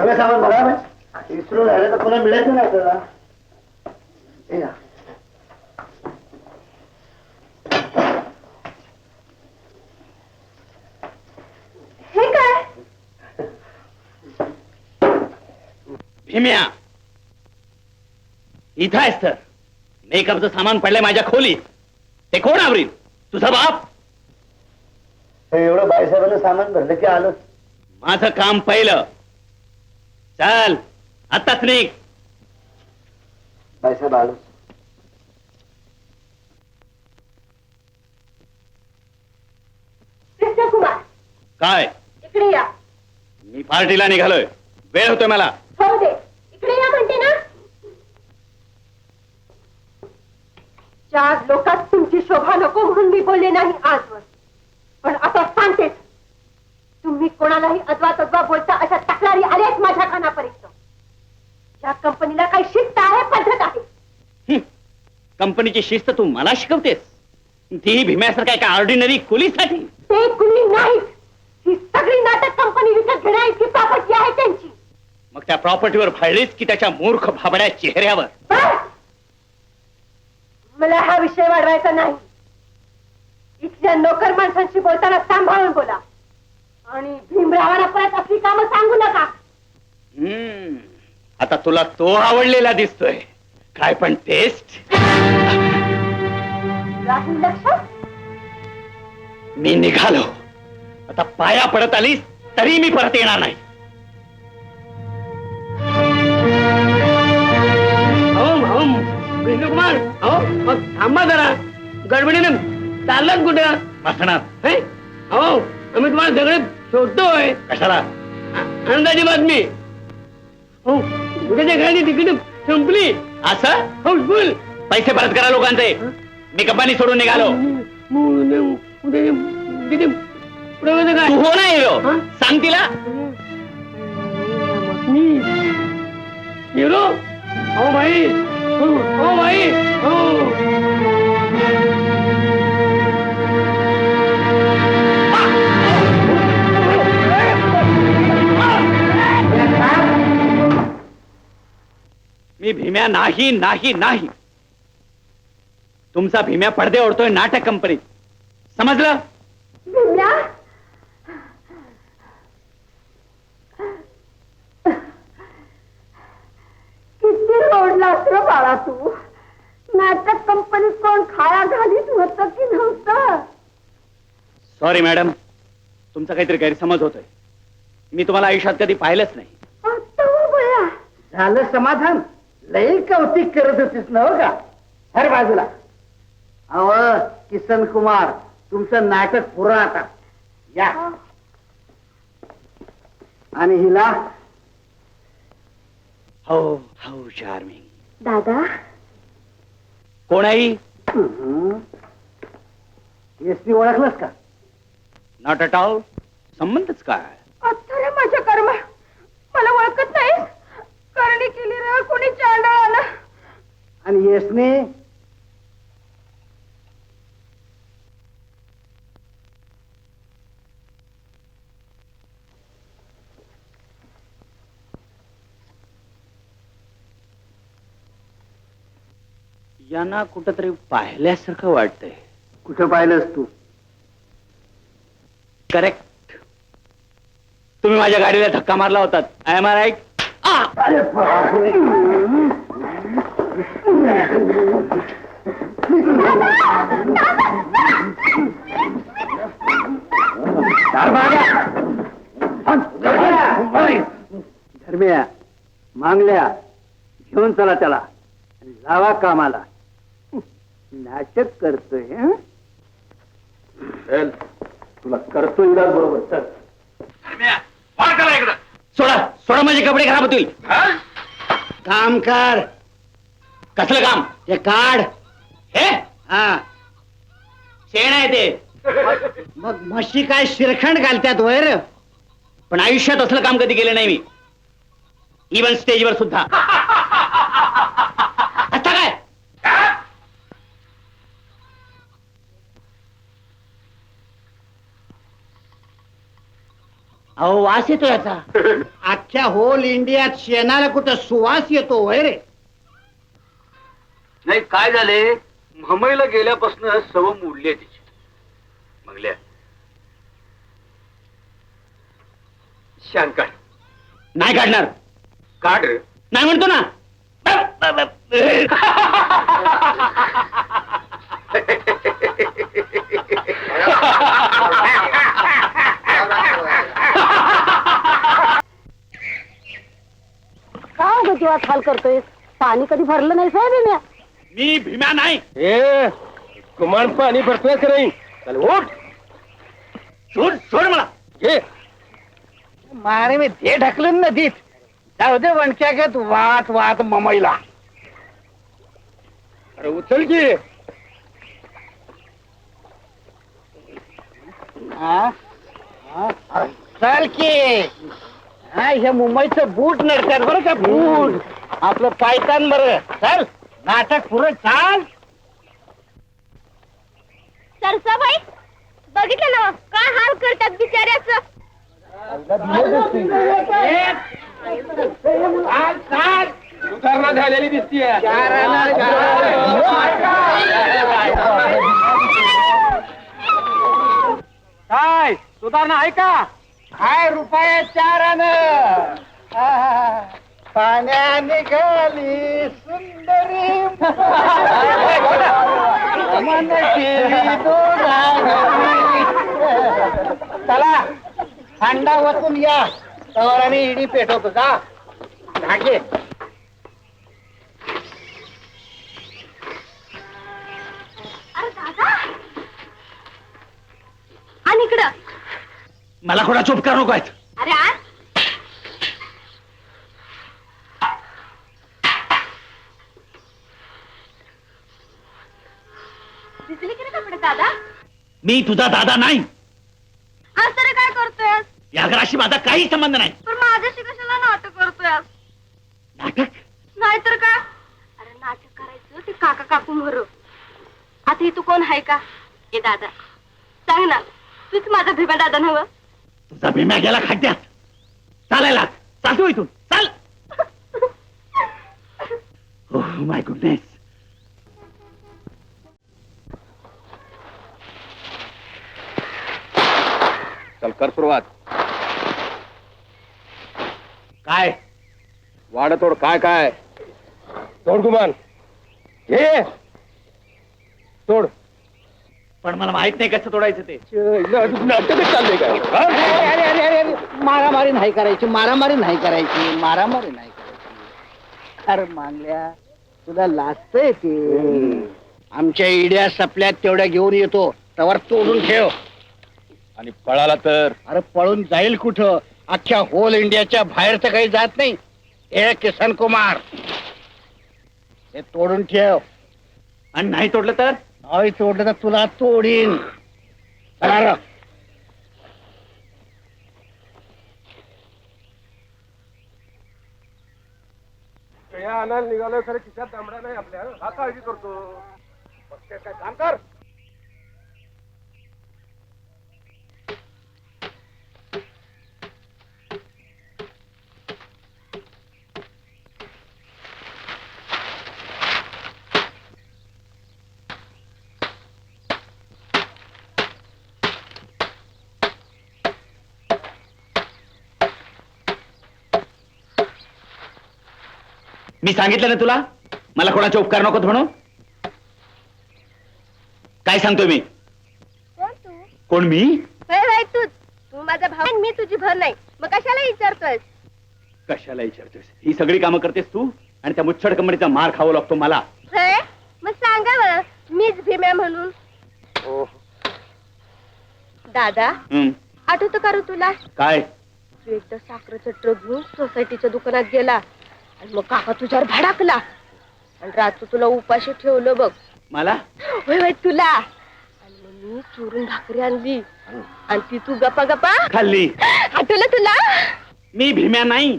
सगळं सामान बघा विसरून राहिलं तर पुन्हा मिळायचं ना आपल्याला. हे. हे काय? भीम्या. इथं आहेस तर. मेकअपचं सामान पडलंय माझ्या खोलीत. ते कोण आवरील? तुझा बाप? हे एवढं बाईसाहेबांना सामान भरलं की आलं. माझं काम पहिलं. चल आत्ताच निघ. बाईसाहेब आलो. कृष्णकुमार काय? इकडे या. मी पार्टीला निघालोय. वेळ होतोय मला. हो दे. इकडे या म्हणते ना. चार लोकात तुमची शोभा नको म्हणून मी बोलले नाही आजवर. कंपनीची शिस्त तू मला शिकवतेस. ती भीम्यासारख्या एका ऑर्डिनरी कुलीसाठी ते कुणी नाहीत. ही सगळी नाटक कंपनी विकत घेण्या इतकी प्रॉपर्टी आहे त्यांची. मग त्या प्रॉपर्टीवर फाळलीस की त्याच्या मूर्ख भाबड्या चेहऱ्यावर? बस! मला हा विषय वाढवायचा नाही. इथल्या नोकर माणसांशी बोलताना सांभाळून बोला. आणि भीमरावाला परत आपली कामं सांगू नका. हम्म. आता तुला तो आवडलेला दिसतोय. काय पण टेस्ट राहील लक्ष मी निघालो. आता पाया पडत आलीस तरी मी परत येणार नाही. कृष्णकुमार अहो मग थांबा जरा. गडबडीनं चाललात कुठं? बसणार हे? अहो आम्ही तुम्हाला सगळे शोधतोय. कशाला? आ- आनंदाची बातमी. हो उद्याच्या घराची तिकीट संपली. असं? हो फुल पैसे परत करा लोकांचे. मी कंपनी सोडून निघालो. तू हो ना हिरो. हा? सांग तिला. मी? हिरो? हो भाई. हो हो भाई. हो. मी भीम्या नाही नाही नाही. तुमचा भीम्या पडदे ओढतोय नाटक कंपनीत. समजलं? भीमला किती रोडलास रे बाळा तू? नाटक कंपनीत कोण खाया घालीत होत की नव्हतं? सॉरी मॅडम तुमचा काहीतरी गैरसमज होतोय. मी तुम्हाला आयुष्यात कधी पाहिलंच नाही. आता हो बया झालं समाधान? लई कौतिक करत होतीस ना हो का? हर बाजूला. अव किसन कुमार तुमचं नाटक पुरं आता. या. आणि हिला? हो हो चार्मिंग. दादा? कोणाही एसटी ओळखलंस का? नॉट अट ऑल संबंधच काय आता रे माझ्या कर्म मला ओळखत नाही करणी केली रे कोणी चांडाळाला आणि येसने यांना कुठंतरी पाहिल्यासारखं वाटतंय. कुठं पाहिलंस तू? करेक्ट तुम्ही माझ्या गाडीला धक्का मारला होता आय एम आय राईट अरे बापरे. धर्मिया मांगल्या घेऊन चला त्याला आणि लावा कामाला नाटक करतोय हं? तुला करतो इलाज बरोबर चल सोडा सोडा माझे कपडे खराब होतील. काम कर. कसलं काम? ते काढ. हे? हा. शेण आहे ते. मग म्हशी काय शिरखंड घालतात वैर? पण आयुष्यात असलं काम कधी केलं नाही मी. इवन स्टेजवर सुद्धा. अहो वास येतो याचा अख्ख्या होल इंडियात शेणाला कुठं सुवास येतो वय रे? नाही काय झाले? मुंबईला गेल्यापासून सव मोडली आहे तिची. मंगल्या शान काढ नाही काढणार. काढ. नाही म्हणतो ना. जीवात हाल करतोय. पाणी कधी भरलं नाही साहेब मी. मी भीम्या नाही. ए कुमान पाणी भरतोय का नाही? चल उठ. सोड सोड मला. घे मारे मी ते ढकलून नदीत जाऊ दे वणक्यागत वात वात ममईला. अरे उचल की. हा? हा? चल की. हा हे मुंबईचं बूट नडतात बरं का? बूट. आपलं पायतान बरं. चल नाटक पुरं चाल. सरसाबाई बघितलं ना काय हाल करतात बिचाऱ्याचं? चाल चाल. सुधारणा झालेली दिसतीये. काय सुधारणा आहे का? काय रुपये चारानं. पाण्या निघाली सुंदरी. मन केली चला थंडा वसून या. तवर इडी पेटवतो. का ढाके मला कोणा उपकार नको आहेत अरे आ. दिसली की नाही कपडे दादा? मी तुझा दादा नाही. आज तरी काय करतोय या घराशी माझा काही संबंध नाही. पण माझ्याशी कशाला नाटक करतोय नाटक? नाहीतर का? अरे नाटक करायचं ते काका काकू मरू आता हे तू कोण आहे का? ए दादा. सांग ना तूच माझा भीमा दादा नव तुझा भीम्या गेला खड्ड्यात चालायला चालतो इथून. चाल. हो माय गुडनेस चल कर सुरुवात. काय? वाडतोड काय काय? तोड गुमान. घे तोड. पण मला माहीत नाही कसं तोडायचं ते. चाललंय काय? अरे अरे अरे अरे अरे मारामारी नाही करायची मारामारी नाही करायची मारामारी नाही करायची. अरे मांगल्या तुला लाजतंय ते. आमच्या इड्या सपल्यात तेवढ्या घेऊन येतो तवर तोडून ठेव आणि पळाला तर? अरे पळून जाईल कुठं? अख्ख्या होल इंडियाच्या बाहेर तर काही जात नाही. हे किसन कुमार. हे तोडून ठेव. आणि नाही तोडलं तर? आई तोडलं तर तुला तोडीन. चला या आणायला निघालोय खरं खिशात दामडा नाही आपल्या. हा काळजी करतो. काय काम कर. मी सांगितलं ना तुला? मला कोणाचे उपकार नको म्हणून? काय सांगतोय मी? कोण तू? कोण मी? तू. तू माझा भाऊ मी तुझी भर नाही. मग कशाला विचारतोय कशाला विचारतोस ही सगळी कामं करतेस तू? आणि त्या मुच्छड कंपनीचा मार खावा लागतो मला. मग सांगा बरं मीच भीम्या म्हणून. दादा हं, आठवतं का रे तुला? काय? तू एकदा साखरेचं ट्रक घेऊन सोसायटीच्या दुकानात गेला. आणि मग काका तुझ्यावर भडाकला. आणि रात्री तुला उपाशी ठेवलं बघ. मला? होय होय तुला. आणि मग मी चोरून भाकरी आणली. आणि ती तू गप्पा गप्पा. खाल्ली. आठवलं तुला. मी भीम्या नाही.